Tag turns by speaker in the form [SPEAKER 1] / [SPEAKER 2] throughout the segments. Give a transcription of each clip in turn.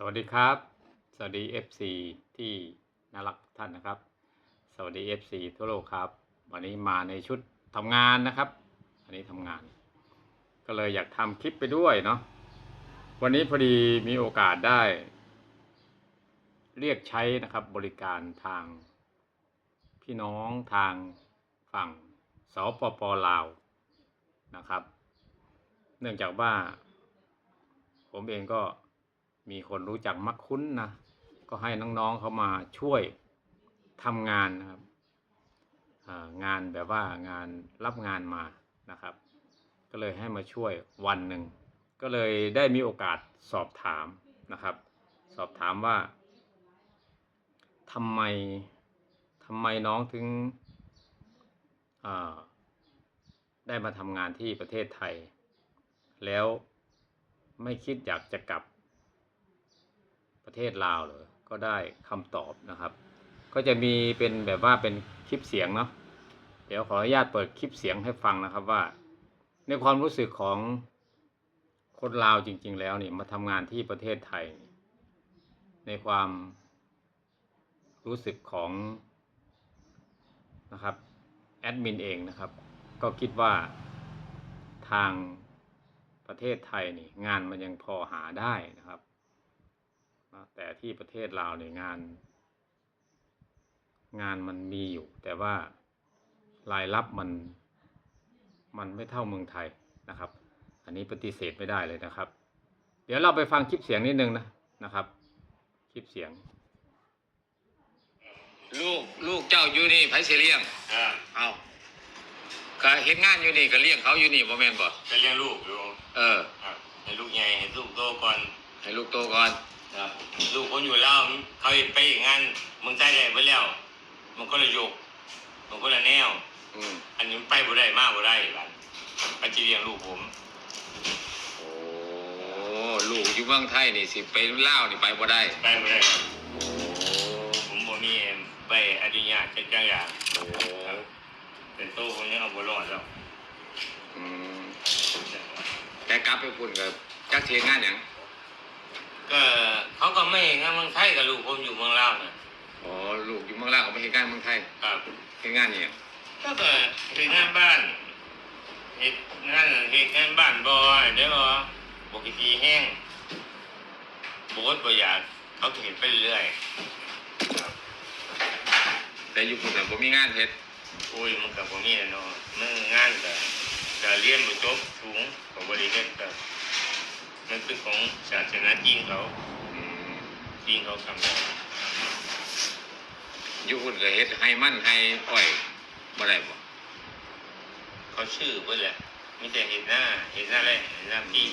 [SPEAKER 1] สวัสดีครับ สวัสดี FC ที่น่ารักท่านนะครับ สวัสดี FC ทั่วโลกครับ วันนี้มาในชุดทำงานนะครับ อันนี้ทำงาน ก็เลยอยากทำคลิปไปด้วยเนาะ วันนี้พอดีมีโอกาสได้ เรียกใช้นะครับบริการทางพี่น้องทางฝั่งสปปลาวนะครับ เนื่องจากว่า ผมเองก็ มีคนรู้จักมักคุ้นนะก็ให้น้องๆเขามาช่วยทำงานนะครับงานแบบว่างานรับงานมานะครับ ก็เลยให้มาช่วยวันหนึ่งก็เลยได้มีโอกาสสอบถามนะครับ สอบถามว่าทำไมทำไมน้องถึงได้มาทำงานที่ประเทศไทย แล้วไม่คิดอยากจะกลับ ประเทศลาวเหรอก็ได้คำตอบนะครับ ก็จะมีเป็นแบบว่าเป็นคลิปเสียงเนาะเดี๋ยวขออนุญาตเปิดคลิปเสียงให้ฟังนะครับว่า ในความรู้สึกของคนลาวจริง ๆ แล้วนี่มาทำงานที่ประเทศไทย ในความรู้สึกของนะครับแอดมินเองนะครับ ก็คิดว่าทางประเทศไทยนี่งานมันยังพอหาได้นะครับ แต่ที่ประเทศลาวเนี่ยงาน งานมันมีอยู่ แต่ว่ารายรับมันมันไม่เท่าเมืองไทยนะครับ อันนี้ปฏิเสธไม่ได้เลยนะครับ เดี๋ยวเราไปฟังคลิปเสียงนิดนึงนะนะครับ คลิปเสียง ลูกลูกเจ้าอยู่นี่ไผสิเลี้ยง
[SPEAKER 2] เออ
[SPEAKER 1] เอาก็เห็นงานอยู่นี่ก็เลี้ยงเขาอยู่นี่บ่แม่นบ่
[SPEAKER 2] จะเลี้ยงลูกอยู่
[SPEAKER 1] เออ
[SPEAKER 2] อะให้ลูกใหญ่ให้ลูกโตก่อน
[SPEAKER 1] ให้ลูกโตก่อน
[SPEAKER 2] ครับลูกคนอยู่แล้วเขาไปงานเมืองใต้ได้ไปแล้ว มันก็เลยยกมันก็เลยแนว
[SPEAKER 1] อืม
[SPEAKER 2] อันนี้มันไปบ่ได้มากบ่ได้บัดไปจะเลี้ยงลูกผม
[SPEAKER 1] โอ้ลูกอยู่เมืองไทยนี่สิไปลาวนี่ไปบ่ได้
[SPEAKER 2] ไปบ่ได้ครับ
[SPEAKER 1] โอ้
[SPEAKER 2] ผมบ่มีใบอนุญาตจังจังอย่าง
[SPEAKER 1] โอ้
[SPEAKER 2] ครับเป็นโตผมยังเอาบ่รอดแล้ว
[SPEAKER 1] อืมแต่กลับไปพุ่นก็จักเทงานหยัง
[SPEAKER 2] ก็เขาก็ไม่งานเมืองไทยกับลูกผมอยู่เมืองลาวน่ะ
[SPEAKER 1] อ๋อลูกอยู่เมืองลาวก็ไปเฮ็ดงานเมืองไทย
[SPEAKER 2] ครับ
[SPEAKER 1] เฮ็ดงานนี่หยัง
[SPEAKER 2] ก็เกิดเหตุงานบ้านเหตุงานเหตุงานบ้านบ่อยเดี๋ยวบ่ปกติแห้งบดบ่อยากเขาก็เห็นไปเรื่อยครับ
[SPEAKER 1] แต่อยู่พุ่นน่ะบ่มีงานเฮ็ด
[SPEAKER 2] โอ้ยมันกับผมนี่แหละเนาะเมื่องานก็ก็เรียนบ่จบสูงก็บ่ได้เฮ็ดก็มั นคือของศาสนาจีนเขา
[SPEAKER 1] อืม
[SPEAKER 2] จีนเขาทำได้
[SPEAKER 1] อยู่พุ่นก็เฮ็ดให้มันให้อ้อยบ่ได้บ่
[SPEAKER 2] เขาชื่อเพิ่นแหละมีแต่เห็นหน้าเห็นหน้าแรกเห็นหน้าปี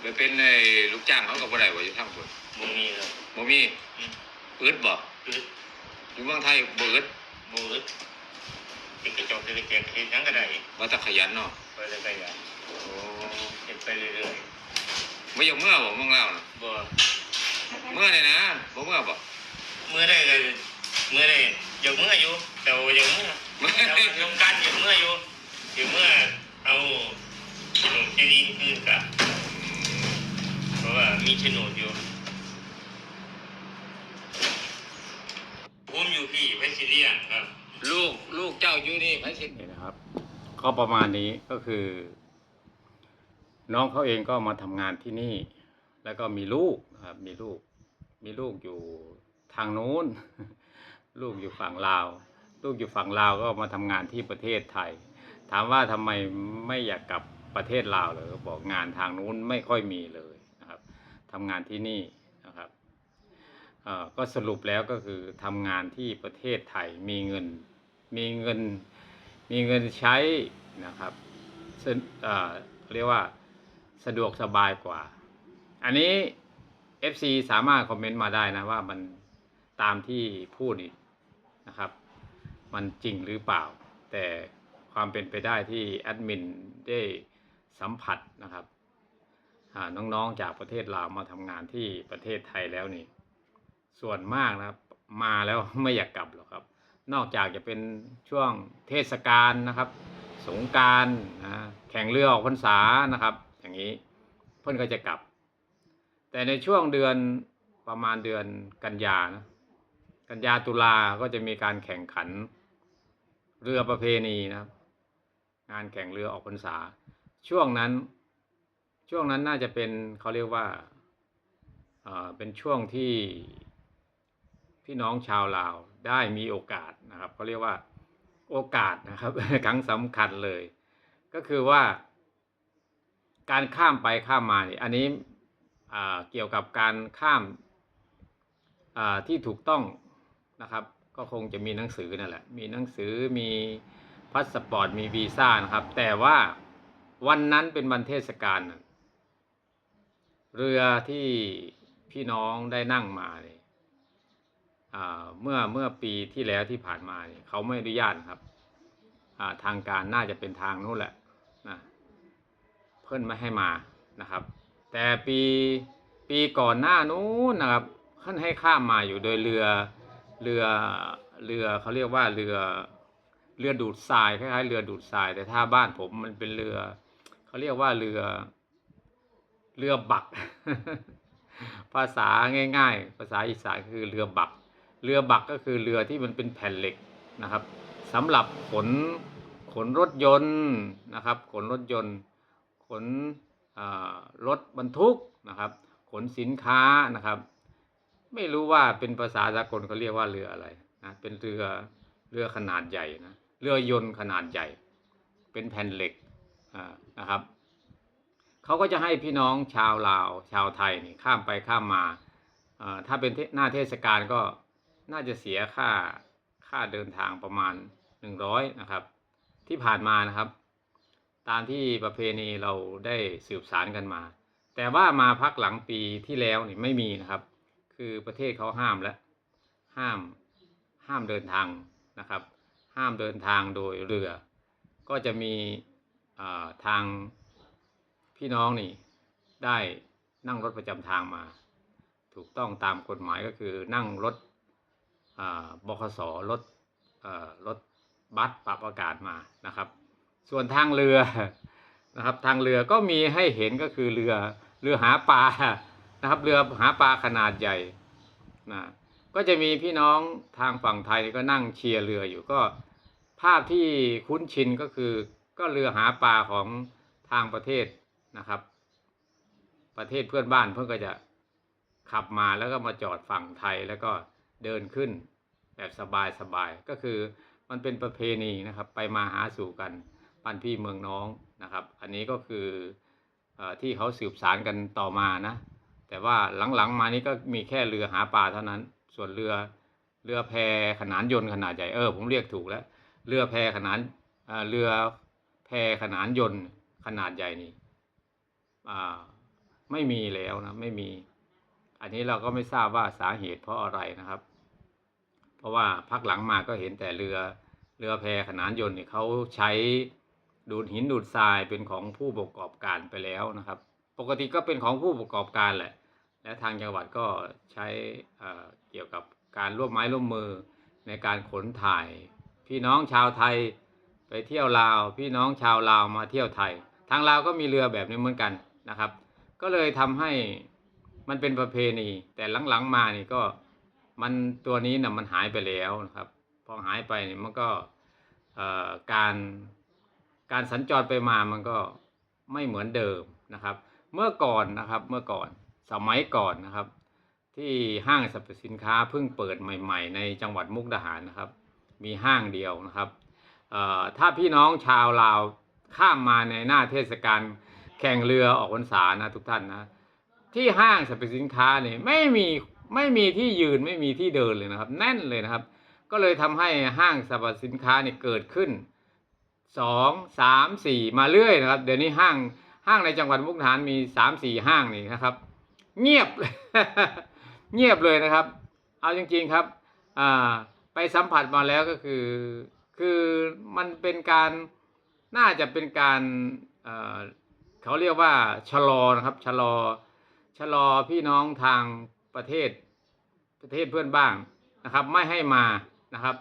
[SPEAKER 1] ไปเป็นไอ้ลูกจ้างเขาก็บ่ได้บ่อยู่ทางพุ่น
[SPEAKER 2] บ่มีแล้ว
[SPEAKER 1] บ่มี
[SPEAKER 2] อืม
[SPEAKER 1] อึดบ่
[SPEAKER 2] คือ
[SPEAKER 1] อยู่เมืองไทยบ่อึด
[SPEAKER 2] บ่อึดเป็นกระจกเป็นกระแจกเฮ็ดหยังก็ได้
[SPEAKER 1] ว่าแต่ขยันเนาะ
[SPEAKER 2] ไปเลยไปอย่าง
[SPEAKER 1] โอ้
[SPEAKER 2] เฮ็ดไปเรื่อย
[SPEAKER 1] บ่อยากเมื่อบ่เมืองลาวน่ะ
[SPEAKER 2] ๆบ่
[SPEAKER 1] เมื่อเลยนะบ่เมื่อบ่
[SPEAKER 2] เมื่อได้เลยเมื่อได้อยากเมื่ออยู่แต่ว่าอยากเมื่อ
[SPEAKER 1] เมื่อ
[SPEAKER 2] แต่ว่าต้องการอยากเมื่ออยู่อยากเมื่อเอาโฉนดที่ดินคืนกลับเพราะว่ามีโฉนดอยู่ผมอยู่ที่เพชรเลียงครับ
[SPEAKER 1] ลูกลูกเจ้าอยู่นี่ไผสินี่นะครับ ก็ประมาณนี้ก็คือ น้องเขาเองก็มาทำงานที่นี่ แล้วก็มีลูกครับมีลูก มีลูกอยู่ทางนู้น ลูกอยู่ฝั่งลาว ลูกอยู่ฝั่งลาวก็มาทำงานที่ประเทศไทย ถามว่าทำไมไม่อยากกลับประเทศลาวเลยบอกงานทางนู้นไม่ค่อยมีเลยนะครับทำงานที่นี่นะครับก็สรุปแล้วก็คือทำงานที่ประเทศไทยมีเงินมีเงินมีเงินใช้นะครับเรียกว่า สะดวกสบายกว่า อันนี้ FC สามารถคอมเมนต์มาได้นะว่ามันตามที่พูดนี่นะครับ มันจริงหรือเปล่า แต่ความเป็นไปได้ที่แอดมินได้สัมผัสนะครับน้องๆจากประเทศลาวมาทำงานที่ประเทศไทยแล้วนี่ ส่วนมากนะครับ มาแล้วไม่อยากกลับหรอกครับ นอกจากจะเป็นช่วงเทศกาลนะครับ สงกรารนะแข่งเรือออกพรรษานะครับ อย่างนี้ เพื่อนก็จะกลับ แต่ในช่วงเดือนประมาณเดือนกันยานะกันยาตุลาก็จะมีการแข่งขันเรือประเพณีนะครับ งานแข่งเรือออกพรรษา ช่วงนั้น ช่วงนั้นน่าจะเป็นเขาเรียกว่าเอ่อเป็นช่วงที่พี่น้องชาวลาวได้มีโอกาสนะครับเขาเรียกว่าโอกาสนะครับครั้งสำคัญเลย ก็คือว่า การข้ามไปข้ามมาเนี่ยอันนี้เกี่ยวกับการข้ามที่ถูกต้องนะครับ ก็คงจะมีหนังสือนั่นแหละมีหนังสือมีพาสปอร์ตมีวีซ่านะครับ แต่ว่าวันนั้นเป็นวันเทศกาลน่ะเรือที่พี่น้องได้นั่งมาเนี่ยเมื่อเมื่อปีที่แล้วที่ผ่านมาเนี่ยเขาไม่อนุญาตครับทางการน่าจะเป็นทางนู้นแหละ เพิ่นไม่ให้มานะครับ แต่ปีปีก่อนหน้านู้นนะครับท่านให้ข้ามมาอยู่โดยเรือเรือเรือเขาเรียกว่าเรือเรือดูดทรายคล้ายๆเรือดูดทรายแต่ถ้าบ้านผมมันเป็นเรือเขาเรียกว่าเรือเรือบัก ภาษาง่าย ๆ ภาษาอีสานคือเรือบัก เรือบักก็คือเรือที่มันเป็นแผ่นเหล็กนะครับสำหรับขนขนรถยนต์นะครับ ขนรถยนต์ ขนรถบรรทุกนะครับ ขนสินค้านะครับ ไม่รู้ว่าเป็นภาษาสากลเขาเรียกว่าเรืออะไรนะเป็นเรือเรือขนาดใหญ่นะเรือยนต์ขนาดใหญ่ เป็นแผ่นเหล็กนะครับเขาก็จะให้พี่น้องชาวลาวชาวไทยนี่ข้ามไปข้ามมาถ้าเป็นหน้าเทศกาลก็น่าจะเสียค่าค่าเดินทางประมาณหนึ่งร้อยนะครับ ที่ผ่านมานะครับ ตามที่ประเพณีเราได้สืบสารกันมา แต่ว่ามาพักหลังปีที่แล้วนี่ไม่มีนะครับ คือประเทศเขาห้ามแล้ว ห้ามห้ามเดินทางนะครับ ห้ามเดินทางโดยเรือ ก็จะมีทางพี่น้องนี่ได้นั่งรถประจำทางมา ถูกต้องตามกฎหมายก็คือนั่งรถบขสรถรถบัสปรับอากาศมานะครับ ส่วนทางเรือนะครับทางเรือก็มีให้เห็นก็คือเรือเรือหาปลานะครับ เรือหาปลาขนาดใหญ่นะก็จะมีพี่น้องทางฝั่งไทยก็นั่งเชียร์เรืออยู่ก็ภาพที่คุ้นชินก็คือก็เรือหาปลาของทางประเทศนะครับ ประเทศเพื่อนบ้านเพื่อนก็จะขับมาแล้วก็มาจอดฝั่งไทยแล้วก็เดินขึ้นแบบสบายๆก็คือมันเป็นประเพณีนะครับ ไปมาหาสู่กัน บ้านพี่เมืองน้องนะครับ อันนี้ก็คืออที่เขาสืบสารกันต่อมานะ แต่ว่าหลังๆมานี้ก็มีแค่เรือหาปลาเท่านั้น ส่วนเรือเรือแพขนานยนต์ขนาดใหญ่เออผมเรียกถูกแล้ว เรือแพขนานเเรือแพขนานยนต์ขนาดใหญ่นี่ไม่มีแล้วนะไม่มี อันนี้เราก็ไม่ทราบว่าสาเหตุเพราะอะไรนะครับ เพราะว่าพักหลังมาก็เห็นแต่เรือเรือแพขนานยนต์เนี่ยเขาใช้ ดูดหินดูดทรายเป็นของผู้ประกอบการไปแล้วนะครับ ปกติก็เป็นของผู้ประกอบการแหละ และทางจังหวัดก็ใช้เเกี่ยวกับการร่วมไม้ร่วมมือในการขนถ่าย พี่น้องชาวไทยไปเที่ยวลาว พี่น้องชาวลาวมาเที่ยวไทย ทางลาวก็มีเรือแบบนี้เหมือนกันนะครับ ก็เลยทำให้มันเป็นประเพณี แต่หลังๆมานี่ก็มันตัวนี้นะ่ะมันหายไปแล้วนะครับ พอหายไปเนี่ยมันก็การ การสัญจรไปมามันก็ไม่เหมือนเดิมนะครับ เมื่อก่อนนะครับเมื่อก่อนสมัยก่อนนะครับ ที่ห้างสรรพสินค้าเพิ่งเปิดใหม่ ๆ ในจังหวัดมุกดาหารนะครับ มีห้างเดียวนะครับถ้าพี่น้องชาวลาวข้ามมาในหน้าเทศกาลแข่งเรือออกพรรษานะทุกท่านนะที่ห้างสรรพสินค้าเนี่ยไม่มีไม่มีที่ยืนไม่มีที่เดินเลยนะครับ แน่นเลยนะครับ ก็เลยทำให้ห้างสรรพสินค้าเนี่ยเกิดขึ้น สองสามสี่มาเรื่อยนะครับ เดี๋ยวนี้ห้างห้างในจังหวัดมุกดาหารมีสามสี่ห้างนี่นะครับ เงียบเงียบเลยนะครับ เอาจริง ๆครับอ่าไปสัมผัสมาแล้วก็คือ คือมันเป็นการน่าจะเป็นการเอ่อเขาเรียกว่าชะลอนะครับชะลอชะลอพี่น้องทางประเทศประเทศเพื่อนบ้างนะครับ ไม่ให้มานะครับ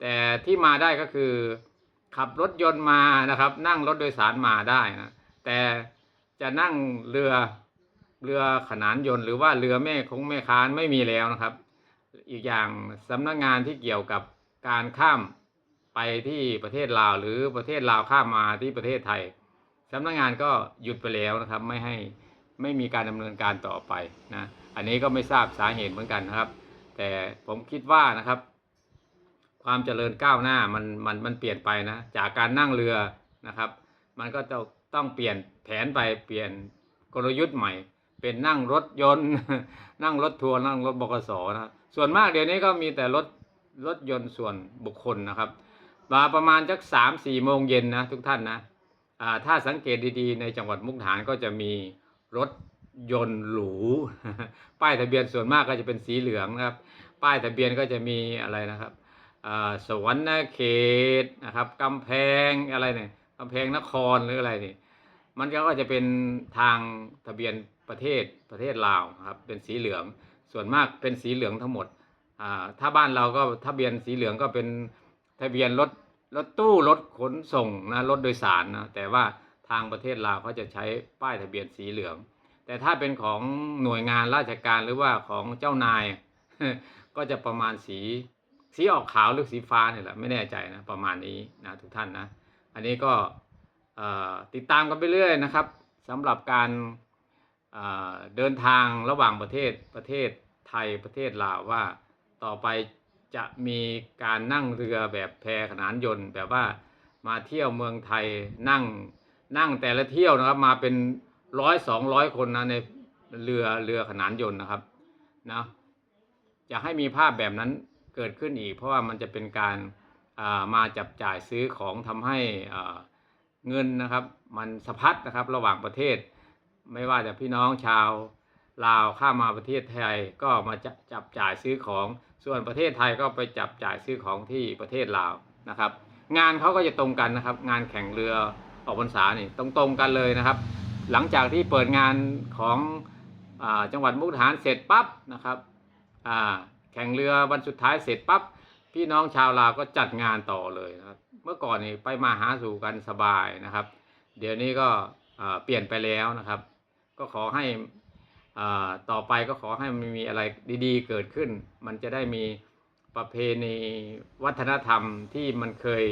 [SPEAKER 1] แต่ที่มาได้ก็คือ ขับรถยนต์มานะครับ นั่งรถโดยสารมาได้นะแต่จะนั่งเรือเรือขนานยนต์หรือว่าเรือแม่คงแม่ค้านไม่มีแล้วนะครับ อีกอย่างสำนักงานที่เกี่ยวกับการข้ามไปที่ประเทศลาว หรือประเทศลาวข้ามมาที่ประเทศไทยสำนักงานก็หยุดไปแล้วนะครับ ไม่ให้ไม่มีการดำเนินการต่อไปนะอันนี้ก็ไม่ทราบสาเหตุเหมือนกันนะครับ แต่ผมคิดว่านะครับ ความเจริญก้าวหน้ามันมันมันเปลี่ยนไปนะจากการนั่งเรือนะครับ มันก็จะต้องเปลี่ยนแผนไปเปลี่ยนกลยุทธ์ใหม่ เป็นนั่งรถยนต์ นั่งรถทัวร์นั่งรถบกสนะส่วนมากเดี๋ยวนี้ก็มีแต่รถรถยนต์ส่วนบุคคลนะครับมาประมาณสักสามสี่โมงเย็นนะทุกท่านนะถ้าสังเกตดีๆ ในจังหวัดมุกดาหารก็จะมีรถยนต์หรู ป้ายทะเบียนส่วนมากก็จะเป็นสีเหลืองนะครับ ป้ายทะเบียนก็จะมีอะไรนะครับ สวรรณเขตนะครับกำแพงอะไรเนี่ยกำแพงนครหรืออะไรนี่มันก็จะเป็นทางทะเบียนประเทศประเทศลาวครับเป็นสีเหลืองส่วนมากเป็นสีเหลืองทั้งหมดถ้าบ้านเราก็ทะเบียนสีเหลืองก็เป็นทะเบียนรถรถตู้รถขนส่งนะรถโดยสารนะแต่ว่าทางประเทศลาวเขาจะใช้ป้ายทะเบียนสีเหลือง แต่ถ้าเป็นของหน่วยงานราชการหรือว่าของเจ้านาย ก็จะประมาณสี สีออกขาวหรือสีฟ้าเนี่ยแหละไม่แน่ใจนะประมาณนี้นะทุกท่านนะ อันนี้ก็ติดตามกันไปเรื่อยนะครับสำหรับการเเดินทางระหว่างประเทศประเทศไทยประเทศลาวว่าต่อไปจะมีการนั่งเรือแบบแพขนานยนต์แบบว่ามาเที่ยวเมืองไทยนั่งนั่งแต่ละเที่ยวนะครับมาเป็นร้อยสองร้อยคนนะในเรือเรือขนานยนต์นะครับนะจะให้มีภาพแบบนั้น เกิดขึ้นอีก เพราะว่ามันจะเป็นการมาจับจ่ายซื้อของทำให้เงินนะครับ มันสะพัดนะครับระหว่างประเทศ ไม่ว่าจะพี่น้องชาวลาวข้ามาประเทศไทยก็มาจับจับจ่ายซื้อของส่วนประเทศไทยก็ไปจับจ่ายซื้อของที่ประเทศลาวนะครับ งานเขาก็จะตรงกันนะครับ งานแข่งเรือออกพรรษานี่ตรงตรงกันเลยนะครับ หลังจากที่เปิดงานของอจังหวัดมุกดาหารเสร็จปั๊บนะครับอ่า แข่งเรือวันสุดท้ายเสร็จปั๊บพี่น้องชาวลาวก็จัดงานต่อเลยนะครับ เมื่อก่อนนี่ไปมาหาสู่กันสบายนะครับ เดี๋ยวนี้ก็เปลี่ยนไปแล้วนะครับ ก็ขอให้อ่าต่อไปก็ขอให้มันมีอะไรดีๆ เกิดขึ้น มันจะได้มีประเพณีวัฒนธรรมที่มันเคย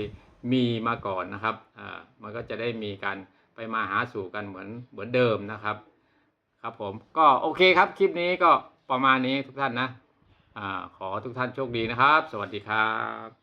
[SPEAKER 1] มีมาก่อนนะครับอ่ามันก็จะได้มีการไปมาหาสู่กันเหมือนเหมือนเดิมนะครับ ครับผมก็โอเคครับคลิปนี้ก็ประมาณนี้ทุกท่านนะ ขอทุกท่านโชคดีนะครับ สวัสดีครับ